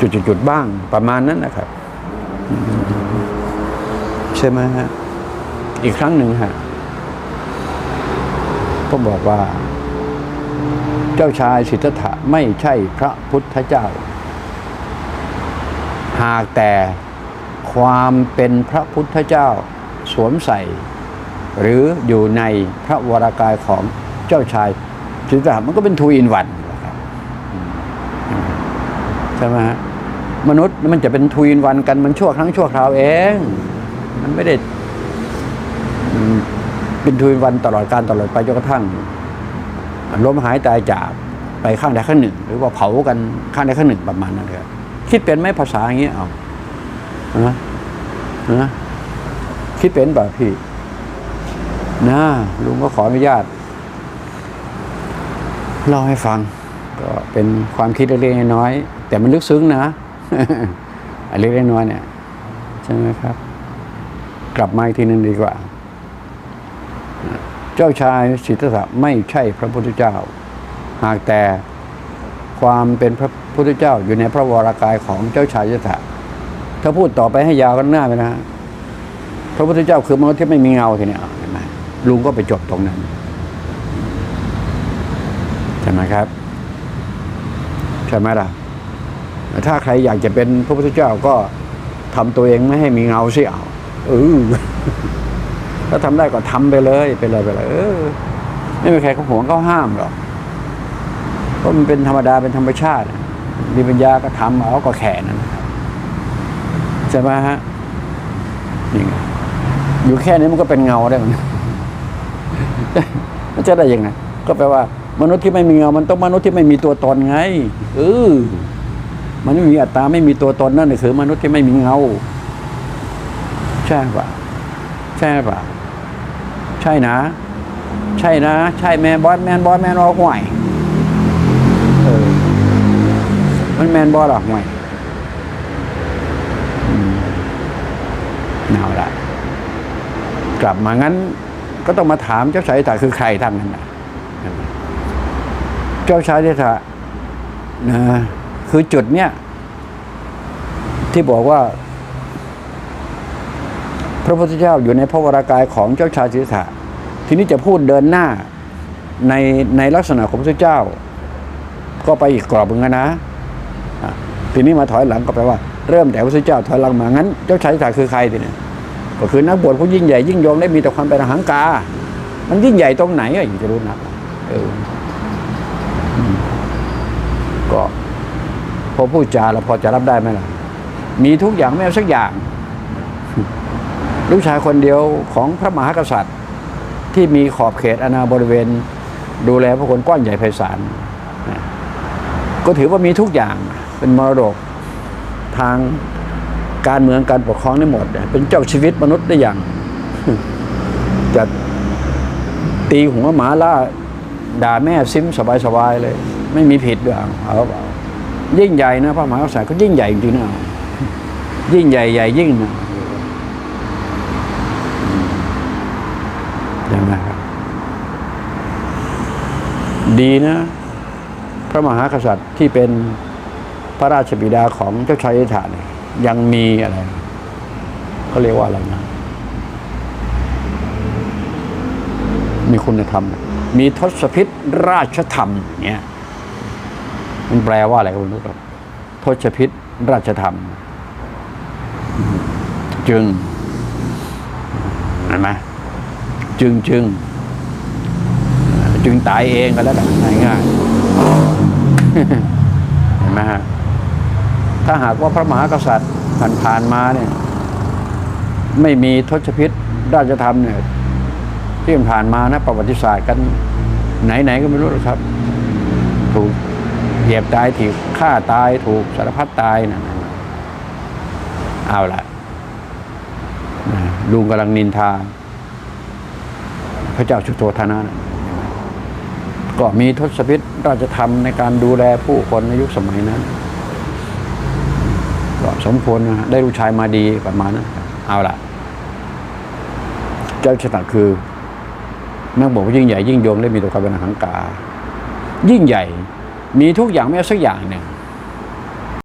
จุดๆๆบ้างประมาณนั้นนะครับอืมใช่ไหมฮะอีกครั้งหนึ่งฮะก็บอกว่า เจ้าชายสิทธัตถะไม่ใช่พระพุทธเจ้า หากแต่ความเป็นพระพุทธเจ้าสวมใส่ หรืออยู่ในพระวรากายของเจ้าชายสิทธัตถะมันก็เป็นทูอินวันนะครับอืม ใช่ไหมฮะมนุษย์มันจะเป็นทูอินวันกันมันชั่วครั้งชั่วคราวเอง มันไม่ได้เป็นทูอินวันตลอดการตลอดไปจนกระทั่งล้มหายตายจากไปข้างใดข้างหนึ่ง หรือว่าเผากันข้างใดข้างหนึ่งประมาณนั้นเลยคิดเป็นไหมภาษาอย่างเงี้ยเอานะนะคิดเป็นแบบพี่นะลุงก็ขออนุญาตเล่าให้ฟัง ก็เป็นความคิดเล็กๆน้อยๆ แต่มันลึกซึ้งนะอันเล็กน้อยเนี่ยใช่ไหมครับ กลับมาอีกทีนึงดีกว่า เจ้าชายสิทธัตถะไม่ใช่พระพุทธเจ้า หากแต่ความเป็นพระพุทธเจ้าอยู่ในพระวรากายของเจ้าชายสิทธัตถะถ้าพูดต่อไปให้ยาวกันหน้าไปนะพระพุทธเจ้าคือมนุษย์ที่ไม่มีเงาทีนี้เห็นไหมลุงก็ไปจบตรงนั้นใช่ไหมครับ ใช่ไหมล่ะ ถ้าใครอยากจะเป็นพระพุทธเจ้าก็ทำตัวเองไม่ให้มีเงาเสิเอาเออถ้าทำได้ก็ทำไปเลยไปเลยไปเลยเออไม่มีใครเขาห่วงเขาห้ามหรอกเพราะมันเป็นธรรมดาเป็นธรรมชาติ มีปัญญาก็ทำเอาก็แข่นั้นใช่ไหมฮะนี่อยู่แค่นี้มันก็เป็นเงาได้มันมันจะได้ยังไงก็แปลว่ามนุษย์ที่ไม่มีเงา มันต้องมนุษย์ที่ไม่มีตัวตนไงเออ มันไม่มีอัตตาไม่มีตัวตนนั่นคือ มนุษย์ที่ไม่มีเงา ใช่ปะใช่ปะใช่นะ ใช่นะ ใช่แมนบอสแมนบอสแมนบอสห่วยเออมันแมนบอสหรอห่วยเอาละกลับมางั้น ก็ต้องมาถามเจ้าชายทธัตถะคือใครท่านนั้นนะเจ้าชายสิทธัตถะนะคือจุดเนี้ย ที่บอกว่า พระพุทธเจ้าอยู่ในพระวรากายของเจ้าชายสิทธะทีนี้จะพูดเดินหน้าในในลักษณะของพระพุทธเจ้า ก็ไปอีกกรอบหนึ่งนะอะทีนี้มาถอยหลังก็แปลว่าเริ่มแต่พระพุทธเจ้าถอยหลังมางั้นเจ้าชายสิทธะคือใครทีนี้ก็คือนักบวชผู้ยิ่งใหญ่ยิ่งยงได้มีแต่ความเป็นอหังกา มันยิ่งใหญ่ตรงไหนอะอยากจะรู้นะเออก็พอพูดจาเราพอจะรับได้ไหมล่ะ มีทุกอย่างไม่เอาสักอย่าง ลูกชายคนเดียวของพระมหากษัตริย์ ที่มีขอบเขตอาณาบริเวณ ดูแลพระคนกว้างใหญ่ไพศาลก็ถือว่ามีทุกอย่างเป็นมรดกทางการเมืองการปกครองได้หมด เป็นเจ้าชีวิตมนุษย์ได้อย่าง จะตีหัวหมาล่าด่าแม่ซิมสบายๆเลย ไม่มีผิดด้วยเอาเอาเปล่ายิ่งใหญ่นะพระมหากษัตริย์ก็ยิ่งใหญ่จริงๆนะ ยิ่งใหญ่ใหญ่ยิ่งนะใช่ไหมครับ ดีนะ พระมหากษัตริย์ที่เป็นพระราชบิดาของเจ้าชายสิทธัตถะเนี่ยยังมีอะไรเขาเรียกว่าอะไรนะ มีคุณธรรม มีทศพิษราชธรรมเนี่ยมันแปลว่าอะไรก็ไม่รู้หรอทศพิษราชธรรม จึงเห็นไหมจึงจึงจึงตายเองก็แล้วกันง่ายๆเห็นไหมฮะถ้าหากว่าพระมหากษัตริย์ผ่านๆมาเนี่ย ไม่มีทศพิษราชธรรมเนี่ยที่ผ่านมานะ ประวัติศาสตร์กัน ไหนๆก็ไม่รู้หรอกครับ ถูกเหยียบตายถูกฆ่าตายถูกสารพัดตายนะ เอาละลุงกำลังนินทา พระเจ้าชุโธธนะนะก็มีทศพิษราชธรรมในการดูแลผู้คนในยุคสมัยนั้นก็สมควรนะได้ลูกชายมาดีประมาณนั้นเอาละเจ้าชนะคือนักบอกว่ายิ่งใหญ่ยิ่งยงและมีตัวความเป็นหังกา ยิ่งใหญ่มีทุกอย่างไม่เอาสักอย่างหนึ่ง